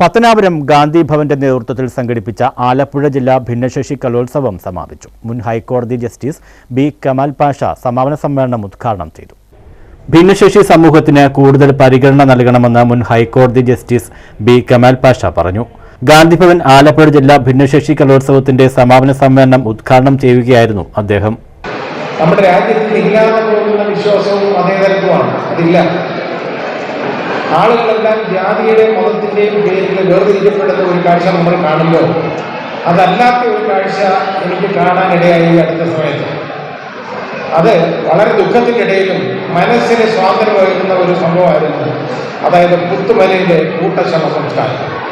പത്തനാപുരം ഗാന്ധി ഭവന്റെ നേതൃത്വത്തിൽ സംഘടിപ്പിച്ച ആലപ്പുഴ ജില്ലാ ഭിന്നശേഷി കലോത്സവം സമാപിച്ചു. മുൻ ഹൈക്കോടതി ജസ്റ്റിസ് ബി. കമാൽ പാഷ സമാപന സമ്മേളനം ഉദ്ഘാടനം ചെയ്തു. ഭിന്നശേഷി സമൂഹത്തിന് കൂടുതൽ പരിഗണന നൽകണമെന്ന് മുൻ ഹൈക്കോടതി ജസ്റ്റിസ് ബി. കമാൽ പാഷ പറഞ്ഞു. ഗാന്ധിഭവൻ ആലപ്പുഴ ജില്ലാ ഭിന്നശേഷി കലോത്സവത്തിന്റെ സമാപന സമ്മേളനം ഉദ്ഘാടനം ചെയ്യുകയായിരുന്നു അദ്ദേഹം. നമ്മുടെ രാജ്യത്തിൽ ഇല്ലാതെ പോകുന്ന വിശ്വാസവും മതേതരത്വമാണ് അതില്ല. ആളുകളെല്ലാം ജാതിയുടെയും മതത്തിന്റെയും പേരിൽ വേർതിരിക്കപ്പെടുന്ന ഒരു കാഴ്ച നമ്മൾ കാണുമ്പോൾ അതല്ലാത്ത ഒരു കാഴ്ച എനിക്ക് കാണാനിടയായി അടുത്ത സമയത്ത്. അത് വളരെ ദുഃഖത്തിനിടയിലും മനസ്സിന് സ്വാതന്ത്ര്യം വഹിക്കുന്ന ഒരു സംഭവമായിരുന്നു. അതായത് പുത്തുമലയിലെ കൂട്ടശമ സംസ്കാരം.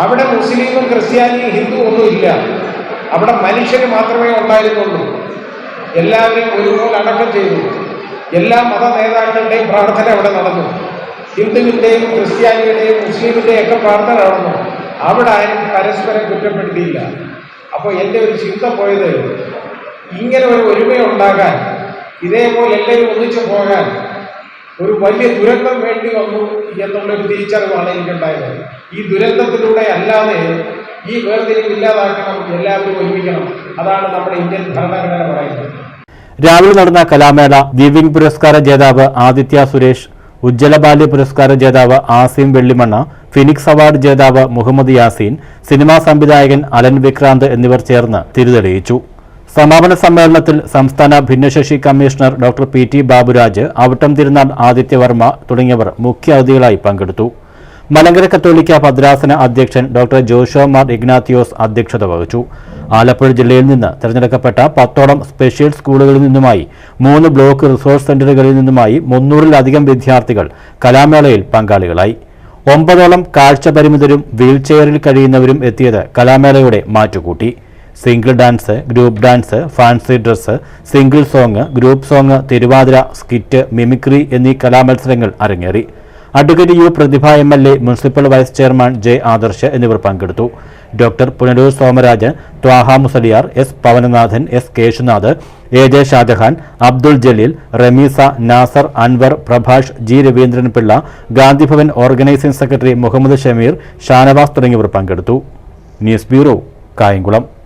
അവിടെ മുസ്ലിമും ക്രിസ്ത്യാനിയും ഹിന്ദു ഒന്നുമില്ല. അവിടെ മനുഷ്യന് മാത്രമേ ഉണ്ടായിരുന്നുള്ളൂ. എല്ലാവരെയും ഒരുപോലെ അടക്കം ചെയ്തു. എല്ലാ മത നേതാക്കളുടെയും പ്രാർത്ഥന അവിടെ നടന്നു. ഹിന്ദുവിന്റെയും ക്രിസ്ത്യാനിയുടെയും മുസ്ലിമിന്റെയും ഒക്കെ പ്രാർത്ഥന നടന്നു അവിടെ ആരും പരസ്പരം കുറ്റപ്പെടുത്തിയില്ല. അപ്പോൾ എന്റെ ഒരു ചിന്ത പോയത് ഇങ്ങനെ ഒരു ഒരുമയുണ്ടാകാൻ ഇതേപോലെ എല്ലാവരും ഒന്നിച്ചു പോകാൻ ഒരു വലിയ ദുരന്തം വേണ്ടി വന്നു എന്നുള്ളൊരു തിരിച്ചറിവാണ് എനിക്കുണ്ടായത്. ഈ ദുരന്തത്തിലൂടെ അല്ലാതെ ഈ വേർതിരിവ് ഇല്ലാതാക്കണം എല്ലാവരും ഒരുമിക്കണം. അതാണ് നമ്മുടെ ഇന്ത്യൻ ഭരണഘടന പറയുന്നത്. രാവിലെ നടന്ന കലാമേള വിവിംഗ് പുരസ്കാര ജേതാവ് ആദിത്യ സുരേഷ് ഉജ്ജ്വല ബാല്യ പുരസ്കാര ജേതാവ് ആസിം വെള്ളിമണ്ണ ഫിനിക്സ് അവാർഡ് ജേതാവ് മുഹമ്മദ് യാസീൻ സിനിമാ സംവിധായകൻ അലൻ വിക്രാന്ത് എന്നിവർ ചേർന്ന് തിരിതെളിയിച്ചു. സമാപന സമ്മേളനത്തിൽ സംസ്ഥാന ഭിന്നശേഷി commissioner doctor P. T. Baburaj Avittam Thirunal Adityavarma തുടങ്ങിയവർ മുഖ്യ അതിഥികളായി പങ്കെടുത്തു. മലങ്കര കത്തോലിക്ക ഭദ്രാസന അധ്യക്ഷൻ ഡോക്ടർ ജോഷോ മാർ ഇഗ്നാത്തിയോസ് അധ്യക്ഷത വഹിച്ചു. ആലപ്പുഴ ജില്ലയിൽ നിന്ന് തെരഞ്ഞെടുക്കപ്പെട്ട പത്തോളം സ്പെഷ്യൽ സ്കൂളുകളിൽ നിന്നുമായി മൂന്ന് ബ്ലോക്ക് റിസോഴ്സ് സെന്ററുകളിൽ നിന്നുമായി മുന്നൂറിലധികം വിദ്യാർത്ഥികൾ കലാമേളയിൽ പങ്കാളികളായി. ഒമ്പതോളം കാഴ്ച പരിമിതരും വീൽചെയറിൽ കഴിയുന്നവരും എത്തിയത് കലാമേളയുടെ മാറ്റുകൂട്ടി. Single dance group dance fancy dress single song group song Thiruvathira skit mimicry എന്നീ കലാമത്സരങ്ങൾ അരങ്ങേറി. Advocate U Prathibha M L A municipal vice chairman J Adarsh എന്നിവർ പങ്കെടുത്തു. Doctor Punalur Somarajan Thwaha Musaliyar S Pavananathan S Keshunath A J Shajahan Abdul Jaleel Rameesa Nasar Anwar Prabhash G Raveendran Pillai Gandhibhavan organising secretary Muhammad Shameer Shanavas തുടങ്ങിയവർ പങ്കെടുത്തു. News bureau Kayamkulam.